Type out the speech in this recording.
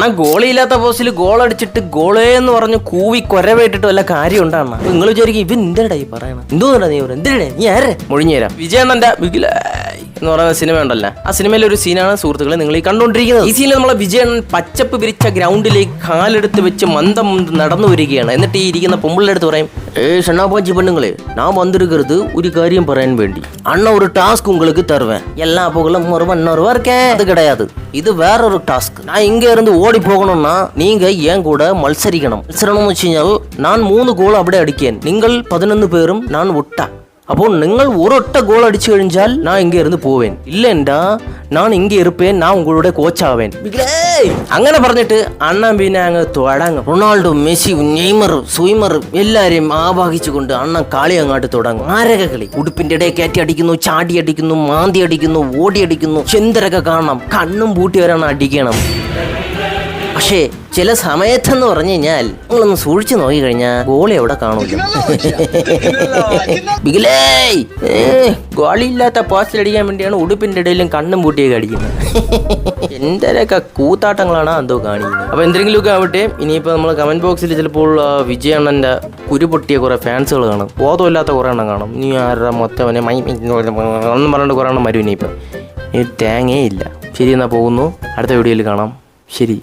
അണ്ണാ ഗോളിയില്ലാത്ത പോസ്റ്റിൽ ഗോൾ അടിച്ചിട്ട് ഗോളേ എന്ന് പറഞ്ഞ് കൂവി കൊരവേട്ടിട്ട് വല്ല കാര്യം ഉണ്ടാണ് നിങ്ങൾ വിചാരിക്കും ഇവൻ എന്തിനടാ ഈ പറയണം? എന്തോ നീ എന്തിനാ? നീ ആരെ? മൊഴിഞ്ഞു തരാം. വിജയണ്ണന്റെ ബിഗിലായ് എന്ന് പറയുന്ന സിനിമ ഉണ്ടല്ലോ? ആ സിനിമയിലെ ഒരു സീനാണ് സുഹൃത്തുക്കളെ നിങ്ങൾ ഈ കണ്ടുകൊണ്ടിരിക്കുന്നത്. ഈ സീനിൽ നമ്മളെ വിജയൻ പച്ചപ്പ് പിരിച്ച ഗ്രൗണ്ടിലേക്ക് കാലെടുത്ത് വെച്ച് മന്ദം നടന്നു വരികയാണ്. എന്നിട്ട് ഈ ഇരിക്കുന്ന പൊമ്പിളുടെ അടുത്ത് പറയും ஏ சன்னாபாஜி பண்ணுங்களே நான் வந்திருக்கிறது ஒரு காரியம் பறையன் வேண்டி அண்ணன் ஒரு டாஸ்க் உங்களுக்கு தருவேன் எல்லா புகழும் ஒரு இன்னொரு இருக்கேன் அது கிடையாது இது வேற ஒரு டாஸ்க் நான் இங்க இருந்து ஓடி போகணும்னா நீங்க என் கூட மത്സരിക്കണം மത്സரம்னு வச்சுக்கഴിഞ്ഞാல் நான் மூணு கோல் அப்படியே அடிக்கேன் நீங்கள் பதினொன்று பேரும் நான் ஒட்டா അപ്പോൾ നിങ്ങൾ ഒരൊട്ട ഗോൾ അടിച്ചു കഴിഞ്ഞാൽ ഞാൻ ഇങ്ങേ ഇരുന്ന് പോവേൻ. എന്താ ഞാൻ ഇങ്ങേ ഇരുപ്പേൻ ഞാൻ ഉങ്ങളുടെ കോച്ചാവേൻ. അങ്ങനെ പറഞ്ഞിട്ട് അണ്ണൻ പിന്നെ അങ്ങ് തുടങ്ങും. റൊണാൾഡോ മെസ്സി നെയ്മർ സുയ്മർ എല്ലാരെയും ആവാഹിച്ചുകൊണ്ട് അണ്ണൻ കളി അങ്ങോട്ട് തുടങ്ങും. ആരക കളി. ഉടുപ്പിന്റെ ഇടയിൽ കയറ്റി അടിക്കുന്നു ചാടി അടിക്കുന്നു മാന്തി അടിക്കുന്നു ഓടി അടിക്കുന്നു. ചെന്തരൊക്കെ കാണണം. കണ്ണും പൂട്ടി വരാണ് അടിക്കണം. പക്ഷേ ചില സമയത്തെന്ന് പറഞ്ഞു കഴിഞ്ഞാൽ നിങ്ങളൊന്ന് സൂക്ഷിച്ചു നോക്കി കഴിഞ്ഞാൽ ഗോളി എവിടെ കാണൂല. ബിഗിലേ ഗോളിയില്ലാത്ത പോസ്റ്റിൽ അടിക്കാൻ വേണ്ടിയാണ് ഉടുപ്പിന്റെ ഇടയിലും കണ്ണും പൂട്ടിയൊക്കെ അടിക്കുന്നത്. എന്തൊക്കെ കൂത്താട്ടങ്ങളാണ് എന്തോ കാണിക്കുന്നത്. അപ്പൊ എന്തെങ്കിലുമൊക്കെ ആവട്ടെ ഇനിയിപ്പോ നമ്മൾ കമന്റ് ബോക്സിൽ ചിലപ്പോൾ വിജയണ്ണന്റെ കുരു പൊട്ടിയ കുറെ ഫാൻസുകൾ കാണും. ബോധമില്ലാത്ത കുറെ എണ്ണം കാണും. നീ ആരുടെ മൊത്തം അവനെ മൈ ഒന്നും പറഞ്ഞിട്ട് കുറെ എണ്ണം വരും ഇനിയിപ്പോ. ഇനി തേങ്ങയേ ഇല്ല. ശരി എന്നാ പോകുന്നു. അടുത്ത വീഡിയോയിൽ കാണാം. ശരി.